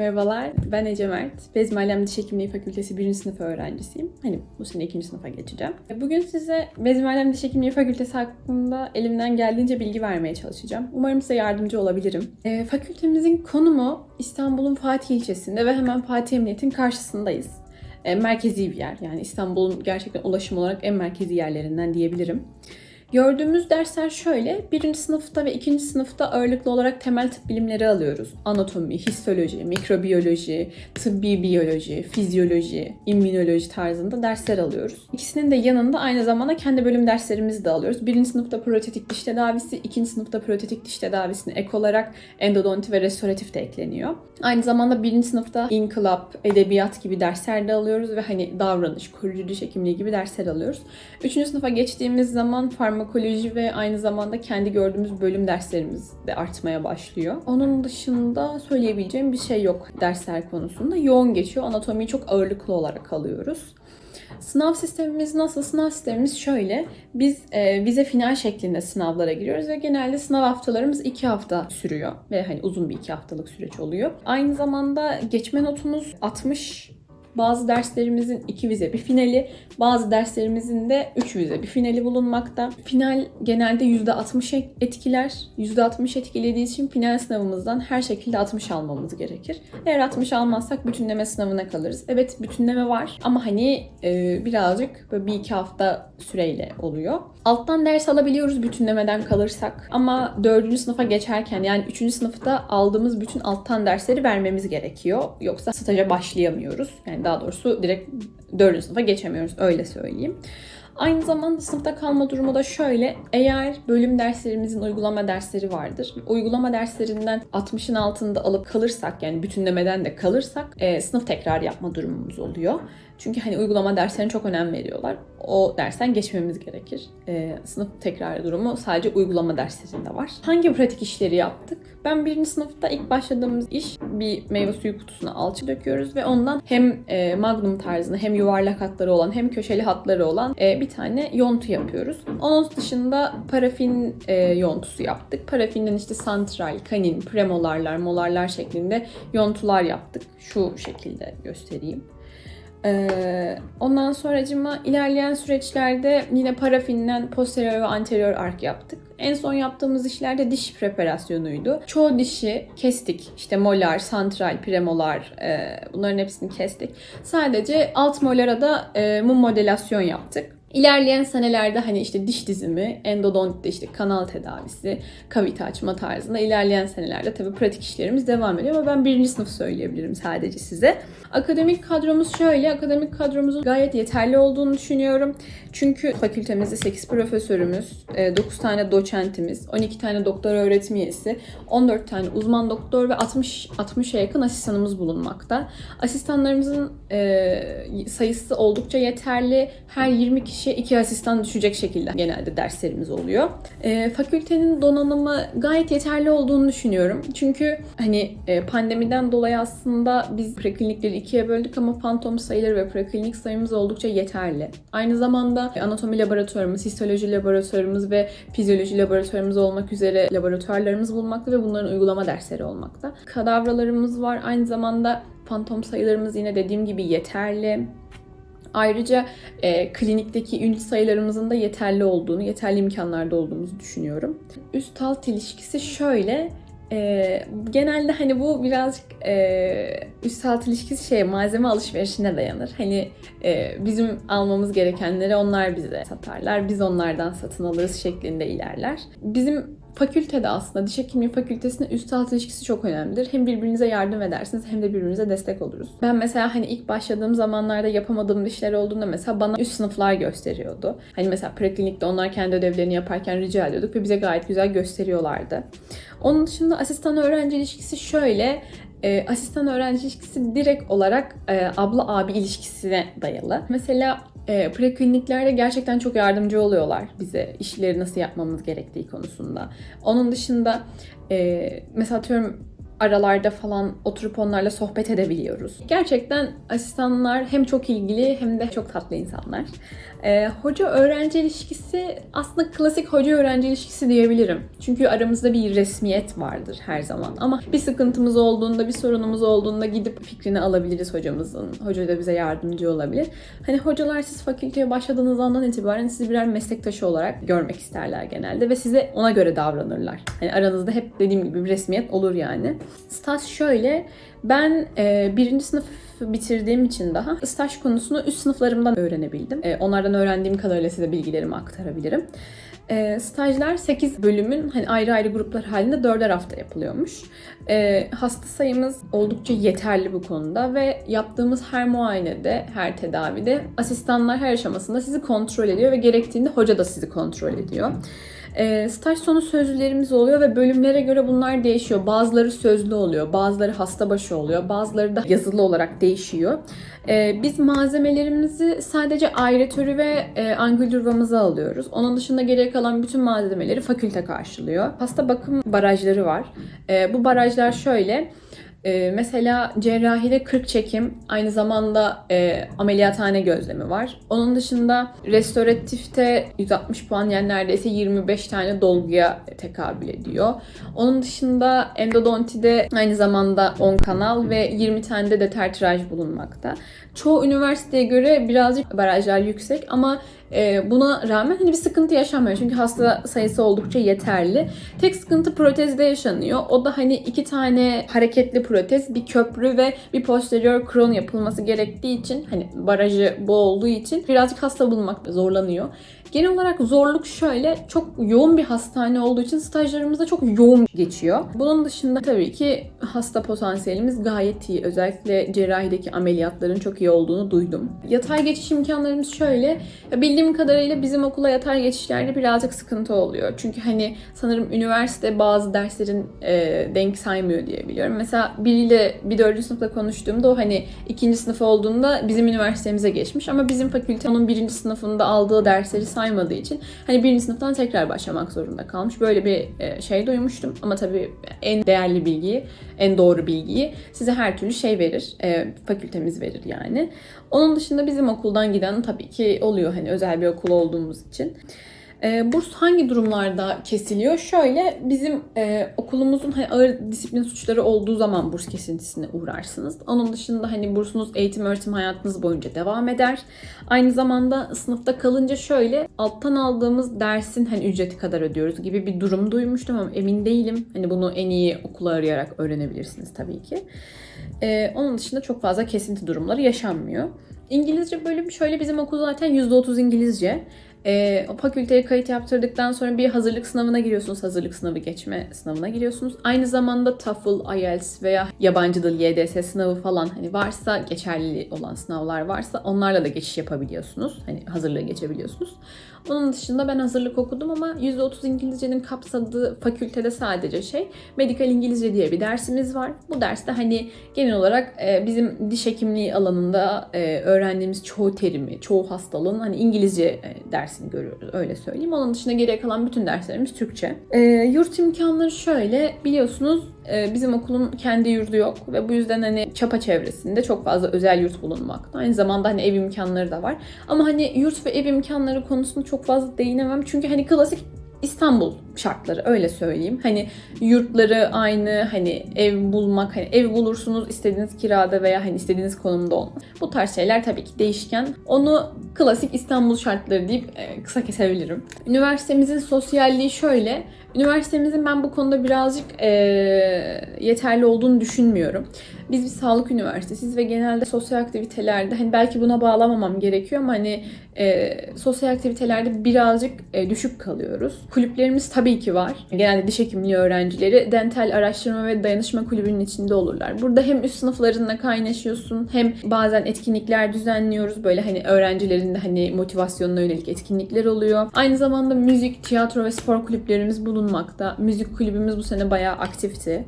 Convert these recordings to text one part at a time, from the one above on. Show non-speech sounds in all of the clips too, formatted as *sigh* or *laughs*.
Merhabalar, ben Ece Mert. Bezmi Diş Hekimliği Fakültesi 1. sınıf öğrencisiyim. Hani bu sene 2. sınıfa geçeceğim. Bugün size Bezmi Diş Hekimliği Fakültesi hakkında elimden geldiğince bilgi vermeye çalışacağım. Umarım size yardımcı olabilirim. E, fakültemizin konumu İstanbul'un Fatih ilçesinde ve hemen Fatih Emniyet'in karşısındayız. E, merkezi bir yer. Yani İstanbul'un gerçekten ulaşım olarak en merkezi yerlerinden diyebilirim. Gördüğümüz dersler şöyle. Birinci sınıfta ve ikinci sınıfta ağırlıklı olarak temel tıp bilimleri alıyoruz. Anatomi, histoloji, mikrobiyoloji, tıbbi biyoloji, fizyoloji, immünoloji tarzında dersler alıyoruz. İkisinin de yanında aynı zamanda kendi bölüm derslerimizi de alıyoruz. Birinci sınıfta protetik diş tedavisi, ikinci sınıfta protetik diş tedavisine ek olarak endodonti ve restoratif de ekleniyor. Aynı zamanda birinci sınıfta inkılap, edebiyat gibi dersler de alıyoruz ve hani davranış, koruyucu diş hekimliği gibi dersler alıyoruz. Üçüncü sınıfa geçtiğimiz zaman farmakoloji ve aynı zamanda kendi gördüğümüz bölüm derslerimiz de artmaya başlıyor. Onun dışında söyleyebileceğim bir şey yok dersler konusunda. Yoğun geçiyor. Anatomiyi çok ağırlıklı olarak alıyoruz. Sınav sistemimiz nasıl? Sınav sistemimiz şöyle. Biz e, vize final şeklinde sınavlara giriyoruz ve genelde sınav haftalarımız iki hafta sürüyor. Ve hani uzun bir iki haftalık süreç oluyor. Aynı zamanda geçme notumuz 60 bazı derslerimizin iki vize bir finali, bazı derslerimizin de üç vize bir finali bulunmakta. Final genelde %60 etkiler. %60 etkilediği için final sınavımızdan her şekilde 60 almamız gerekir. Eğer 60 almazsak bütünleme sınavına kalırız. Evet bütünleme var ama hani e, birazcık böyle bir iki hafta süreyle oluyor. Alttan ders alabiliyoruz bütünlemeden kalırsak ama dördüncü sınıfa geçerken yani üçüncü sınıfta aldığımız bütün alttan dersleri vermemiz gerekiyor. Yoksa staja başlayamıyoruz. Yani daha doğrusu direkt dördüncü sınıfa geçemiyoruz öyle söyleyeyim. Aynı zamanda sınıfta kalma durumu da şöyle. Eğer bölüm derslerimizin uygulama dersleri vardır. Uygulama derslerinden 60'ın altında alıp kalırsak yani bütünlemeden de kalırsak e, sınıf tekrar yapma durumumuz oluyor. Çünkü hani uygulama derslerine çok önem veriyorlar. O dersten geçmemiz gerekir. E, sınıf tekrar durumu sadece uygulama derslerinde var. Hangi pratik işleri yaptık? Ben birinci sınıfta ilk başladığımız iş bir meyve suyu kutusuna alçı döküyoruz ve ondan hem e, magnum tarzında hem yuvarlak hatları olan hem köşeli hatları olan e, bir tane yontu yapıyoruz. Onun dışında parafin e, yontusu yaptık. Parafinden işte santral, kanin, premolarlar, molarlar şeklinde yontular yaptık. Şu şekilde göstereyim. Ee, ondan sonracıma ilerleyen süreçlerde yine parafinden posterior ve anterior ark yaptık. En son yaptığımız işlerde diş preparasyonuydu. Çoğu dişi kestik. İşte molar, santral, premolar e, bunların hepsini kestik. Sadece alt molara da e, mum modelasyon yaptık. İlerleyen senelerde hani işte diş dizimi, endodontte işte kanal tedavisi, kavite açma tarzında ilerleyen senelerde tabii pratik işlerimiz devam ediyor ama ben birinci sınıf söyleyebilirim sadece size. Akademik kadromuz şöyle, akademik kadromuzun gayet yeterli olduğunu düşünüyorum. Çünkü fakültemizde 8 profesörümüz, 9 tane doçentimiz, 12 tane doktor öğretim üyesi, 14 tane uzman doktor ve 60 60'a yakın asistanımız bulunmakta. Asistanlarımızın sayısı oldukça yeterli. Her 20 kişi kişi iki asistan düşecek şekilde genelde derslerimiz oluyor. E, fakültenin donanımı gayet yeterli olduğunu düşünüyorum. Çünkü hani e, pandemiden dolayı aslında biz preklinikleri ikiye böldük ama fantom sayıları ve preklinik sayımız oldukça yeterli. Aynı zamanda anatomi laboratuvarımız, histoloji laboratuvarımız ve fizyoloji laboratuvarımız olmak üzere laboratuvarlarımız bulunmakta ve bunların uygulama dersleri olmakta. Kadavralarımız var. Aynı zamanda fantom sayılarımız yine dediğim gibi yeterli. Ayrıca e, klinikteki ünit sayılarımızın da yeterli olduğunu, yeterli imkanlarda olduğumuzu düşünüyorum. Üst alt ilişkisi şöyle, e, genelde hani bu birazcık e, üst alt ilişkisi şey malzeme alışverişine dayanır. Hani e, bizim almamız gerekenleri onlar bize satarlar, biz onlardan satın alırız şeklinde ilerler. Bizim fakültede aslında diş hekimliği fakültesinde üst alt ilişkisi çok önemlidir. Hem birbirinize yardım edersiniz hem de birbirinize destek oluruz. Ben mesela hani ilk başladığım zamanlarda yapamadığım dişler olduğunda mesela bana üst sınıflar gösteriyordu. Hani mesela preklinikte onlar kendi ödevlerini yaparken rica ediyorduk ve bize gayet güzel gösteriyorlardı. Onun dışında asistan öğrenci ilişkisi şöyle e, asistan öğrenci ilişkisi direkt olarak e, abla abi ilişkisine dayalı. Mesela e, prekliniklerde gerçekten çok yardımcı oluyorlar bize işleri nasıl yapmamız gerektiği konusunda. Onun dışında e, mesela atıyorum aralarda falan oturup onlarla sohbet edebiliyoruz. Gerçekten asistanlar hem çok ilgili hem de çok tatlı insanlar. Ee, hoca öğrenci ilişkisi aslında klasik hoca öğrenci ilişkisi diyebilirim. Çünkü aramızda bir resmiyet vardır her zaman. Ama bir sıkıntımız olduğunda, bir sorunumuz olduğunda gidip fikrini alabiliriz hocamızın. Hoca da bize yardımcı olabilir. Hani hocalar siz fakülteye başladığınız andan itibaren sizi birer meslektaşı olarak görmek isterler genelde ve size ona göre davranırlar. Hani aranızda hep dediğim gibi bir resmiyet olur yani. Staj şöyle, ben e, birinci sınıf bitirdiğim için daha staj konusunu üst sınıflarımdan öğrenebildim. E, onlardan öğrendiğim kadarıyla size bilgilerimi aktarabilirim. E, stajlar 8 bölümün hani ayrı ayrı gruplar halinde 4'er hafta yapılıyormuş. E, hasta sayımız oldukça yeterli bu konuda ve yaptığımız her muayenede, her tedavide asistanlar her aşamasında sizi kontrol ediyor ve gerektiğinde hoca da sizi kontrol ediyor. E, staj sonu sözlülerimiz oluyor ve bölümlere göre bunlar değişiyor. Bazıları sözlü oluyor, bazıları hasta başı oluyor, bazıları da yazılı olarak değişiyor. E, biz malzemelerimizi sadece aeratörü ve e, angüldürvamızı alıyoruz. Onun dışında geriye kalan bütün malzemeleri fakülte karşılıyor. Hasta bakım barajları var. E, bu barajlar şöyle. Ee, mesela cerrahide 40 çekim, aynı zamanda e, ameliyathane gözlemi var. Onun dışında restoratifte 160 puan yani neredeyse 25 tane dolguya tekabül ediyor. Onun dışında endodontide aynı zamanda 10 kanal ve 20 tane de detertiraj bulunmakta. Çoğu üniversiteye göre birazcık barajlar yüksek ama e, buna rağmen hani bir sıkıntı yaşanmıyor. Çünkü hasta sayısı oldukça yeterli. Tek sıkıntı protezde yaşanıyor. O da hani iki tane hareketli protez, bir köprü ve bir posterior kron yapılması gerektiği için hani barajı bu olduğu için birazcık hasta bulmakta zorlanıyor. Genel olarak zorluk şöyle, çok yoğun bir hastane olduğu için stajlarımızda çok yoğun geçiyor. Bunun dışında tabii ki hasta potansiyelimiz gayet iyi. Özellikle cerrahideki ameliyatların çok iyi olduğunu duydum. Yatay geçiş imkanlarımız şöyle, bildiğim kadarıyla bizim okula yatay geçişlerde birazcık sıkıntı oluyor. Çünkü hani sanırım üniversite bazı derslerin e, denk saymıyor diye biliyorum. Mesela biriyle bir dördüncü sınıfta konuştuğumda o hani ikinci sınıf olduğunda bizim üniversitemize geçmiş ama bizim fakülte onun birinci sınıfında aldığı dersleri saymadığı için hani birinci sınıftan tekrar başlamak zorunda kalmış. Böyle bir e, şey duymuştum ama tabii en değerli bilgiyi, en doğru bilgiyi size her türlü şey verir. E, fakültemiz verir yani. Onun dışında bizim okuldan giden tabii ki oluyor hani özel bir okul olduğumuz için. E, burs hangi durumlarda kesiliyor? Şöyle bizim e, okulumuzun hani ağır disiplin suçları olduğu zaman burs kesintisine uğrarsınız. Onun dışında hani bursunuz eğitim öğretim hayatınız boyunca devam eder. Aynı zamanda sınıfta kalınca şöyle alttan aldığımız dersin hani ücreti kadar ödüyoruz gibi bir durum duymuştum ama emin değilim. Hani bunu en iyi okula arayarak öğrenebilirsiniz tabii ki. E, onun dışında çok fazla kesinti durumları yaşanmıyor. İngilizce bölüm şöyle bizim okul zaten %30 İngilizce. E, o fakülteye kayıt yaptırdıktan sonra bir hazırlık sınavına giriyorsunuz. Hazırlık sınavı geçme sınavına giriyorsunuz. Aynı zamanda TOEFL, IELTS veya yabancı dil YDS sınavı falan hani varsa geçerli olan sınavlar varsa onlarla da geçiş yapabiliyorsunuz. Hani hazırlığı geçebiliyorsunuz. Onun dışında ben hazırlık okudum ama %30 İngilizcenin kapsadığı fakültede sadece şey medikal İngilizce diye bir dersimiz var. Bu derste hani genel olarak e, bizim diş hekimliği alanında e, öğrendiğimiz çoğu terimi, çoğu hastalığın hani İngilizce e, dersini görüyoruz öyle söyleyeyim. Onun dışında geriye kalan bütün derslerimiz Türkçe. E, yurt imkanları şöyle biliyorsunuz e, bizim okulun kendi yurdu yok ve bu yüzden hani Çapa çevresinde çok fazla özel yurt bulunmakta. Aynı zamanda hani ev imkanları da var. Ama hani yurt ve ev imkanları konusunu çok fazla değinemem. Çünkü hani klasik İstanbul şartları öyle söyleyeyim. Hani yurtları aynı, hani ev bulmak, hani ev bulursunuz istediğiniz kirada veya hani istediğiniz konumda olmak. Bu tarz şeyler tabii ki değişken. Onu klasik İstanbul şartları deyip e, kısa kesebilirim. Üniversitemizin sosyalliği şöyle. Üniversitemizin ben bu konuda birazcık e, yeterli olduğunu düşünmüyorum. Biz bir sağlık üniversitesiyiz ve genelde sosyal aktivitelerde hani belki buna bağlamamam gerekiyor ama hani e, sosyal aktivitelerde birazcık e, düşük kalıyoruz. Kulüplerimiz tabii ki var. Genelde diş hekimliği öğrencileri dental araştırma ve dayanışma kulübünün içinde olurlar. Burada hem üst sınıflarınla kaynaşıyorsun hem bazen etkinlikler düzenliyoruz. Böyle hani öğrencilerin de hani motivasyonuna yönelik etkinlikler oluyor. Aynı zamanda müzik, tiyatro ve spor kulüplerimiz bulunmakta. Müzik kulübümüz bu sene bayağı aktifti.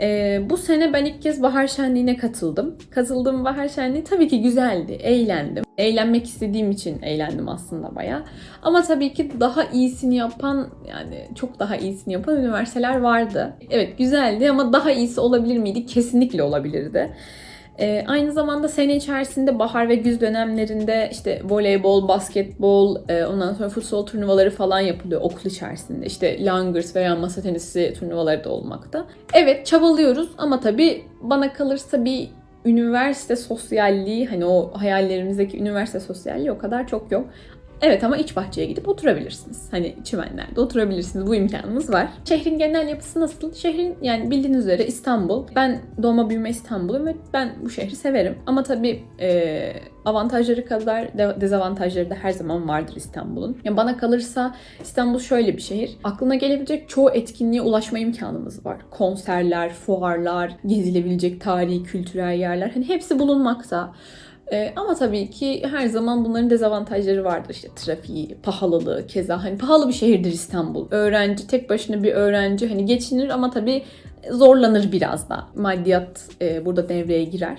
Ee, bu sene ben ilk kez bahar şenliğine katıldım. Katıldığım bahar şenliği tabii ki güzeldi, eğlendim. Eğlenmek istediğim için eğlendim aslında baya. Ama tabii ki daha iyisini yapan, yani çok daha iyisini yapan üniversiteler vardı. Evet güzeldi ama daha iyisi olabilir miydi? Kesinlikle olabilirdi. Ee, aynı zamanda sene içerisinde bahar ve güz dönemlerinde işte voleybol, basketbol, e, ondan sonra futsal turnuvaları falan yapılıyor okul içerisinde. İşte langırs veya masa tenisi turnuvaları da olmakta. Evet çabalıyoruz ama tabii bana kalırsa bir üniversite sosyalliği hani o hayallerimizdeki üniversite sosyalliği o kadar çok yok. Evet ama iç bahçeye gidip oturabilirsiniz. Hani çimenlerde oturabilirsiniz. Bu imkanımız var. Şehrin genel yapısı nasıl? Şehrin yani bildiğiniz üzere İstanbul. Ben doğma büyüme İstanbul'um ve ben bu şehri severim. Ama tabii e, avantajları kadar de- dezavantajları da her zaman vardır İstanbul'un. Yani bana kalırsa İstanbul şöyle bir şehir. Aklına gelebilecek çoğu etkinliğe ulaşma imkanımız var. Konserler, fuarlar, gezilebilecek tarihi, kültürel yerler. Hani hepsi bulunmakta. Ee, ama tabii ki her zaman bunların dezavantajları vardır. İşte trafiği, pahalılığı, keza hani pahalı bir şehirdir İstanbul. Öğrenci, tek başına bir öğrenci hani geçinir ama tabii zorlanır biraz da. Maddiyat e, burada devreye girer.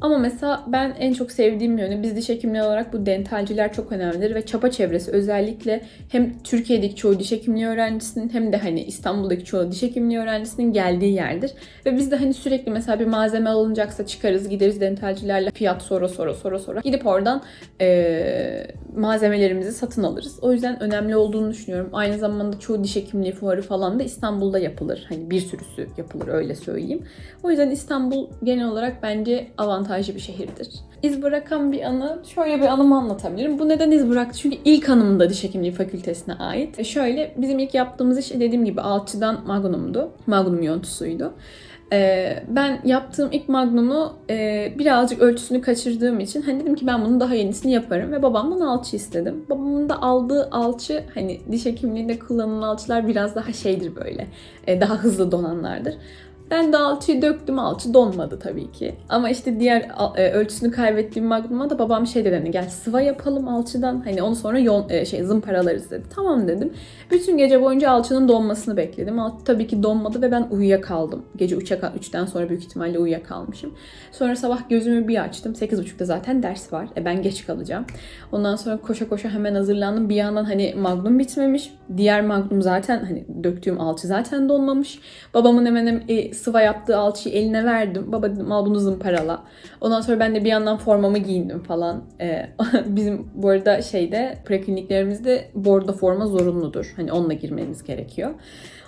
Ama mesela ben en çok sevdiğim yönü biz diş hekimliği olarak bu dentalciler çok önemlidir ve çapa çevresi özellikle hem Türkiye'deki çoğu diş hekimliği öğrencisinin hem de hani İstanbul'daki çoğu diş hekimliği öğrencisinin geldiği yerdir. Ve biz de hani sürekli mesela bir malzeme alınacaksa çıkarız gideriz dentalcilerle fiyat sonra sonra sonra sonra gidip oradan eee, malzemelerimizi satın alırız. O yüzden önemli olduğunu düşünüyorum. Aynı zamanda çoğu diş hekimliği fuarı falan da İstanbul'da yapılır. Hani bir sürüsü yapılır öyle söyleyeyim. O yüzden İstanbul genel olarak bence avantajlı bir şehirdir. İz bırakan bir anı, şöyle bir anımı anlatabilirim. Bu neden iz bıraktı? Çünkü ilk anım da diş hekimliği fakültesine ait. E şöyle, bizim ilk yaptığımız iş dediğim gibi alçıdan magnumdu. Magnum yontusuydu. Ee, ben yaptığım ilk magnumu e, birazcık ölçüsünü kaçırdığım için hani dedim ki ben bunun daha yenisini yaparım ve babamdan alçı istedim. Babamın da aldığı alçı hani diş hekimliğinde kullanılan alçılar biraz daha şeydir böyle e, daha hızlı donanlardır. Ben de alçıyı döktüm alçı donmadı tabii ki. Ama işte diğer e, ölçüsünü kaybettiğim magnuma da babam şey dedi hani gel sıva yapalım alçıdan hani onu sonra yon, e, şey zımparalarız dedi. Tamam dedim. Bütün gece boyunca alçının donmasını bekledim. Alçı tabii ki donmadı ve ben uyuyakaldım. Gece 3'e, 3'ten sonra büyük ihtimalle uyuyakalmışım. Sonra sabah gözümü bir açtım. 8.30'da zaten ders var. E ben geç kalacağım. Ondan sonra koşa koşa hemen hazırlandım. Bir yandan hani magnum bitmemiş. Diğer magnum zaten hani döktüğüm alçı zaten donmamış. Babamın hemen hem, e, sıva yaptığı alçıyı eline verdim. Baba dedim al bunu zımparala. Ondan sonra ben de bir yandan formamı giyindim falan. E, *laughs* bizim bu arada şeyde prekliniklerimizde bordo forma zorunludur. Hani onunla girmeniz gerekiyor.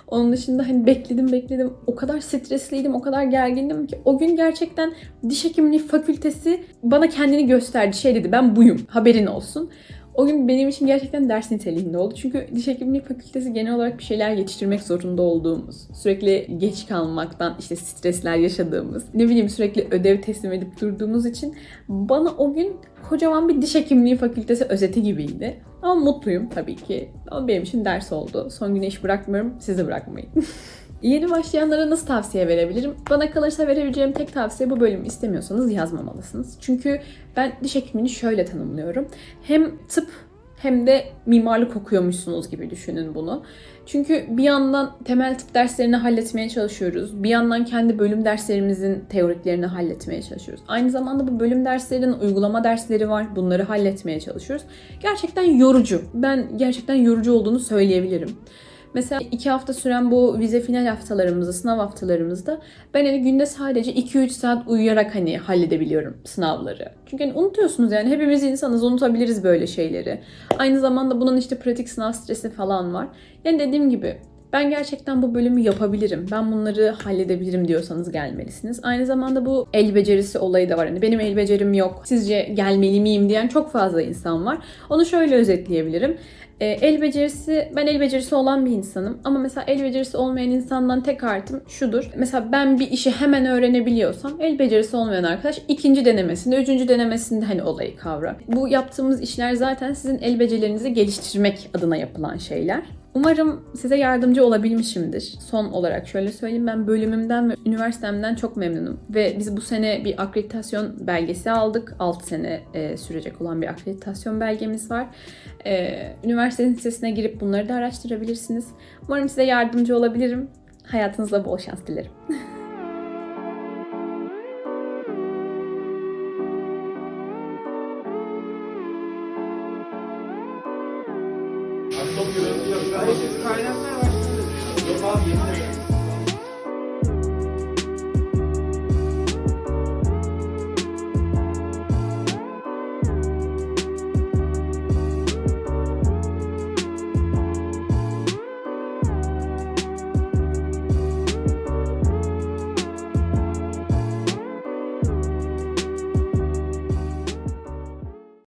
Onun dışında hani bekledim bekledim. O kadar stresliydim, o kadar gergindim ki o gün gerçekten diş hekimliği fakültesi bana kendini gösterdi. Şey dedi ben buyum haberin olsun. O gün benim için gerçekten ders niteliğinde oldu. Çünkü diş hekimliği fakültesi genel olarak bir şeyler yetiştirmek zorunda olduğumuz, sürekli geç kalmaktan işte stresler yaşadığımız, ne bileyim sürekli ödev teslim edip durduğumuz için bana o gün kocaman bir diş hekimliği fakültesi özeti gibiydi. Ama mutluyum tabii ki. Ama benim için ders oldu. Son güne iş bırakmıyorum, siz de bırakmayın. *laughs* Yeni başlayanlara nasıl tavsiye verebilirim? Bana kalırsa verebileceğim tek tavsiye bu bölümü istemiyorsanız yazmamalısınız. Çünkü ben diş hekimliğini şöyle tanımlıyorum. Hem tıp hem de mimarlık okuyormuşsunuz gibi düşünün bunu. Çünkü bir yandan temel tıp derslerini halletmeye çalışıyoruz. Bir yandan kendi bölüm derslerimizin teoriklerini halletmeye çalışıyoruz. Aynı zamanda bu bölüm derslerinin uygulama dersleri var. Bunları halletmeye çalışıyoruz. Gerçekten yorucu. Ben gerçekten yorucu olduğunu söyleyebilirim. Mesela iki hafta süren bu vize final haftalarımızda, sınav haftalarımızda ben hani günde sadece 2-3 saat uyuyarak hani halledebiliyorum sınavları. Çünkü hani unutuyorsunuz yani hepimiz insanız unutabiliriz böyle şeyleri. Aynı zamanda bunun işte pratik sınav stresi falan var. Yani dediğim gibi ben gerçekten bu bölümü yapabilirim. Ben bunları halledebilirim diyorsanız gelmelisiniz. Aynı zamanda bu el becerisi olayı da var. Hani benim el becerim yok. Sizce gelmeli miyim diyen çok fazla insan var. Onu şöyle özetleyebilirim. E, el becerisi, ben el becerisi olan bir insanım. Ama mesela el becerisi olmayan insandan tek artım şudur. Mesela ben bir işi hemen öğrenebiliyorsam el becerisi olmayan arkadaş ikinci denemesinde, üçüncü denemesinde hani olayı kavrar. Bu yaptığımız işler zaten sizin el becerilerinizi geliştirmek adına yapılan şeyler. Umarım size yardımcı olabilmişimdir. Son olarak şöyle söyleyeyim ben bölümümden ve üniversitemden çok memnunum. Ve biz bu sene bir akreditasyon belgesi aldık. 6 sene e, sürecek olan bir akreditasyon belgemiz var. E, üniversitenin sitesine girip bunları da araştırabilirsiniz. Umarım size yardımcı olabilirim. Hayatınızda bol şans dilerim. *laughs* Kaynaklar var.